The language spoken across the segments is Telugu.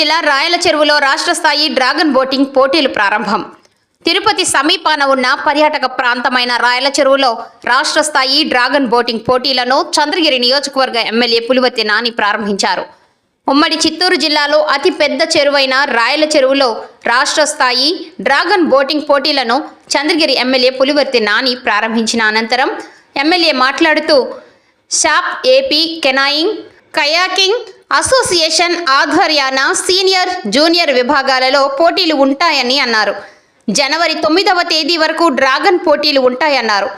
జిల్లా రాయల చెరువులో రాష్ట్ర స్థాయి డ్రాగన్ బోటింగ్ పోటీలు ప్రారంభం. తిరుపతి సమీపాన ఉన్న పర్యాటక ప్రాంతమైన రాయల చెరువులో రాష్ట్ర స్థాయి డ్రాగన్ బోటింగ్ పోటీలను చంద్రగిరి నియోజకవర్గ ఎమ్మెల్యే పులివర్తి నాని ప్రారంభించారు. ఉమ్మడి చిత్తూరు జిల్లాలో అతి పెద్ద చెరువైన రాయల చెరువులో రాష్ట్ర స్థాయి డ్రాగన్ బోటింగ్ పోటీలను చంద్రగిరి ఎమ్మెల్యే పులివర్తి నాని ప్రారంభించిన అనంతరం ఎమ్మెల్యే మాట్లాడుతూ shop AP canoeing kayaking association ఆధ్వర్యాన senior junior విభాగాలలో పోటీలు ఉంటాయని అన్నారు. జనవరి తొమ్మిదవ తేదీ వరకు డ్రాగన్ పోటీలు ఉంటాయన్నారు.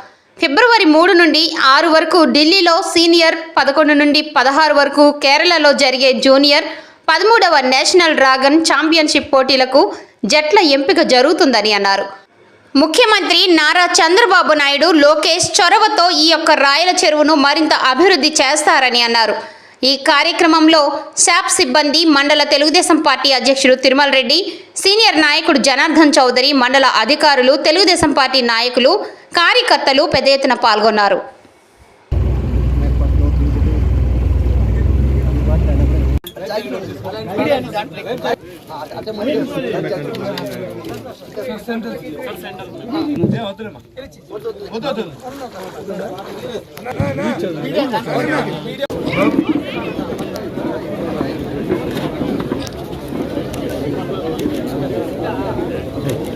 ఫిబ్రవరి మూడు నుండి ఆరు వరకు ఢిల్లీలో సీనియర్ పదకొండు నుండి పదహారు వరకు కేరళలో జరిగే జూనియర్ పదమూడవ నేషనల్ డ్రాగన్ ఛాంపియన్షిప్ పోటీలకు జట్ల ఎంపిక జరుగుతుందని అన్నారు. ముఖ్యమంత్రి నారా చంద్రబాబు నాయుడు లోకేష్ చొరవతో ఈ యొక్క రాయల చెరువును మరింత అభివృద్ధి చేస్తారని అన్నారు. ఈ కార్యక్రమంలో శాప్ సిబ్బంది మండల తెలుగుదేశం పార్టీ అధ్యక్షుడు తిరుమల రెడ్డి సీనియర్ నాయకుడు జనార్దన్ చౌదరి మండల అధికారులు తెలుగుదేశం పార్టీ నాయకులు కార్యకర్తలు పెద్ద ఎత్తున పాల్గొన్నారు.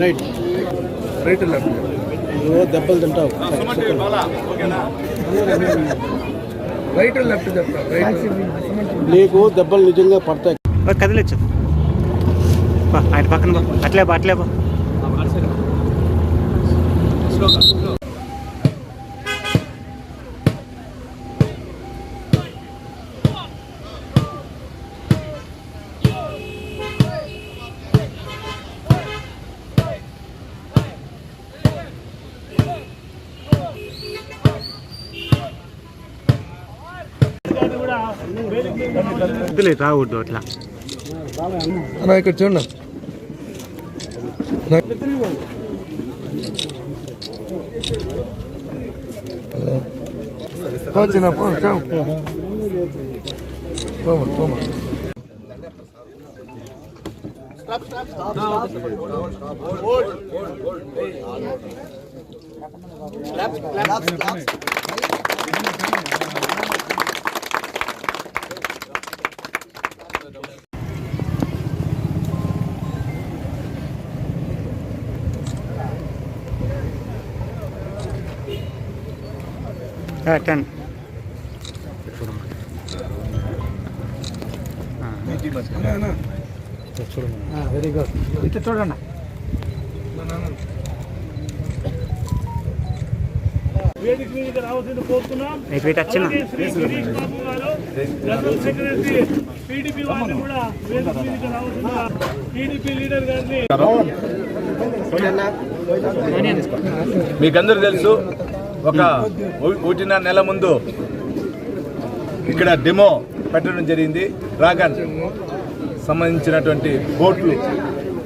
రైట్. రైట్ లెఫ్ట్ నువ్వు దెబ్బలు తింటావు. రైట్ లెఫ్ట్ నీకు దెబ్బలు నిజంగా పడతాయి. ఓ, కదిలిచ్చు. బా, అటు పక్కన బా అట్లే బా అట్లే బా వద్దులే రావద్దు అట్లా అన్న ఇక్కడ చూడండి చిన్న పో పోమా పోమా టెన్. Very good. ఇట్లా చూడండి వేదిక మీదకి రావాల్సింది కోరుతున్నాం. జనరల్ సెక్రటరీ టీడీపీ వారిని కూడా వేదిక మీదకి రావాల్సిందిగా టీడీపీ లీడర్ గారిని మీకందరూ తెలుసు ఒక ఒకటిన్నర నెల ముందు ఇక్కడ డెమో పెట్టడం జరిగింది. డ్రాగన్ సంబంధించినటువంటి బోట్లు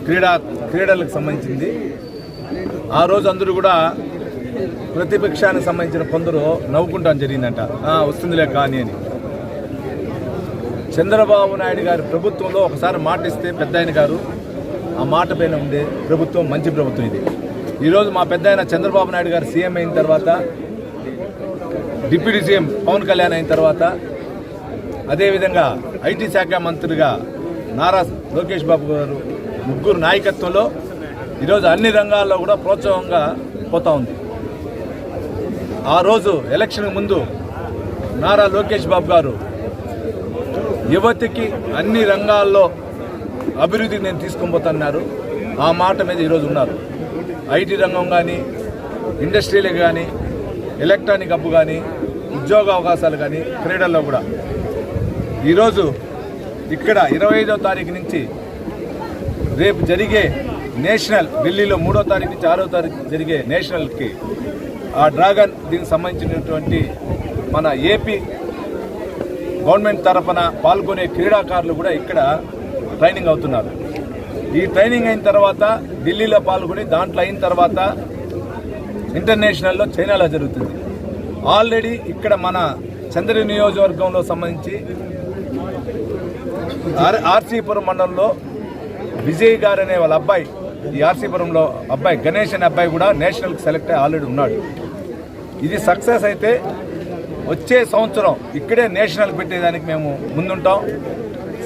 క్రీడా క్రీడలకు సంబంధించింది. ఆ రోజు అందరూ కూడా ప్రతిపక్షానికి సంబంధించిన కొందరు నవ్వుకుంటాం జరిగిందంట. వస్తుందిలే కానీ అని. చంద్రబాబు నాయుడు గారి ప్రభుత్వంలో ఒకసారి మాట ఇస్తే పెద్ద గారు ఆ మాట పైన ఉండే ప్రభుత్వం మంచి ప్రభుత్వం ఇది. ఈరోజు మా పెద్ద ఆయన చంద్రబాబు నాయుడు గారు సీఎం అయిన తర్వాత డిప్యూటీ సీఎం పవన్ కళ్యాణ్ అయిన తర్వాత అదేవిధంగా ఐటీ శాఖ మంత్రిగా నారా లోకేష్ బాబు గారు ముగ్గురు నాయకత్వంలో ఈరోజు అన్ని రంగాల్లో కూడా ప్రోత్సాహంగా పోతా ఉంది. ఆ రోజు ఎలక్షన్ ముందు నారా లోకేష్ బాబు గారు యువతికి అన్ని రంగాల్లో అభివృద్ధి నేను తీసుకొని పోతున్నారు ఆ మాట మీద ఈరోజు ఉన్నారు. ఐటీ రంగం కానీ ఇండస్ట్రీలకు కానీ ఎలక్ట్రానిక్ హబ్ కానీ ఉద్యోగ అవకాశాలు కానీ క్రీడల్లో కూడా. ఈరోజు ఇక్కడ ఇరవై ఐదో తారీఖు నుంచి రేపు జరిగే నేషనల్ ఢిల్లీలో మూడో తారీఖు నుంచి ఆరో తారీఖు జరిగే నేషనల్కి ఆ డ్రాగన్ దీనికి సంబంధించినటువంటి మన ఏపీ గవర్నమెంట్ తరఫున పాల్గొనే క్రీడాకారులు కూడా ఇక్కడ ట్రైనింగ్ అవుతున్నారు. ఈ ట్రైనింగ్ అయిన తర్వాత ఢిల్లీలో పాల్గొని దాంట్లో అయిన తర్వాత ఇంటర్నేషనల్లో చైనాలో జరుగుతుంది. ఆల్రెడీ ఇక్కడ మన చంద్ర నియోజకవర్గంలో సంబంధించి ఆర్ ఆర్సీపురం మండలంలో విజయ్ గారు అనే వాళ్ళ అబ్బాయి ఈ ఆర్సీపురంలో అబ్బాయి గణేష్ అనే అబ్బాయి కూడా నేషనల్కి సెలెక్ట్ అయ్యి ఆల్రెడీ ఉన్నాడు. ఇది సక్సెస్ అయితే వచ్చే సంవత్సరం ఇక్కడే నేషనల్ పెట్టేదానికి మేము ముందుంటాం.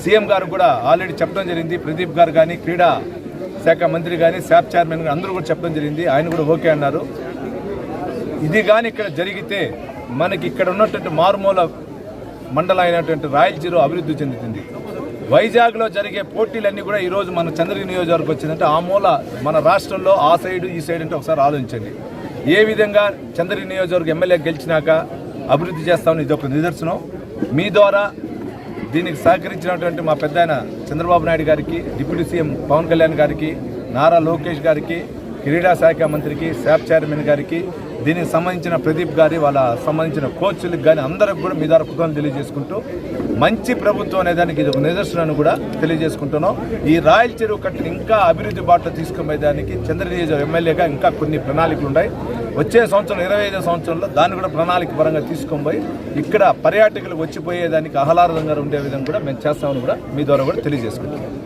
సీఎం గారు కూడా ఆల్రెడీ చెప్పడం జరిగింది. ప్రదీప్ గారు కానీ క్రీడా శాఖ మంత్రి కానీ శాప్ చైర్మన్ కానీ అందరూ కూడా చెప్పడం జరిగింది. ఆయన కూడా ఓకే అన్నారు. ఇది కానీ ఇక్కడ జరిగితే మనకి ఇక్కడ ఉన్నటువంటి మారుమూల మండలం అయినటువంటి రాయలసీమ అభివృద్ధి చెందుతుంది. వైజాగ్లో జరిగే పోటీలన్నీ కూడా ఈరోజు మన చంద్రగిరి నియోజకవర్గం వచ్చిందంటే ఆ మూల మన రాష్ట్రంలో ఆ సైడ్ ఈ సైడ్ అంటే ఒకసారి ఆలోచించండి. ఏ విధంగా చంద్రగిరి నియోజకవర్గం ఎమ్మెల్యే గెలిచినాక అభివృద్ధి చేస్తామని ఇది ఒక నిదర్శనం. మీ ద్వారా దీనికి సహకరించినటువంటి మా పెద్ద చంద్రబాబు నాయుడు గారికి డిప్యూటీ సీఎం పవన్ కళ్యాణ్ గారికి నారా లోకేష్ గారికి క్రీడా శాఖ మంత్రికి శాప్ చైర్మన్ గారికి దీనికి సంబంధించిన ప్రదీప్ గారి వాళ్ళ సంబంధించిన కోచ్లకు కానీ అందరికి కూడా మీ ద్వారా కృతజ్ఞతలు తెలియజేసుకుంటూ మంచి ప్రభుత్వం అనే దానికి ఇది ఒక నిదర్శనాన్ని కూడా తెలియజేసుకుంటున్నాం. ఈ రాయల్ చెరువు కట్టును ఇంకా అభివృద్ధి బాట తీసుకుపోయేదానికి చంద్రగిరి ఎమ్మెల్యేగా ఇంకా కొన్ని ప్రణాళికలు ఉన్నాయి. వచ్చే సంవత్సరం ఇరవై ఐదో సంవత్సరంలో దాన్ని కూడా ప్రణాళిక పరంగా తీసుకొని ఇక్కడ పర్యాటకులు వచ్చిపోయేదానికి ఆహ్లాదంగా ఉండే విధంగా కూడా మేము చేస్తామని కూడా మీ ద్వారా కూడా తెలియజేసుకుంటాం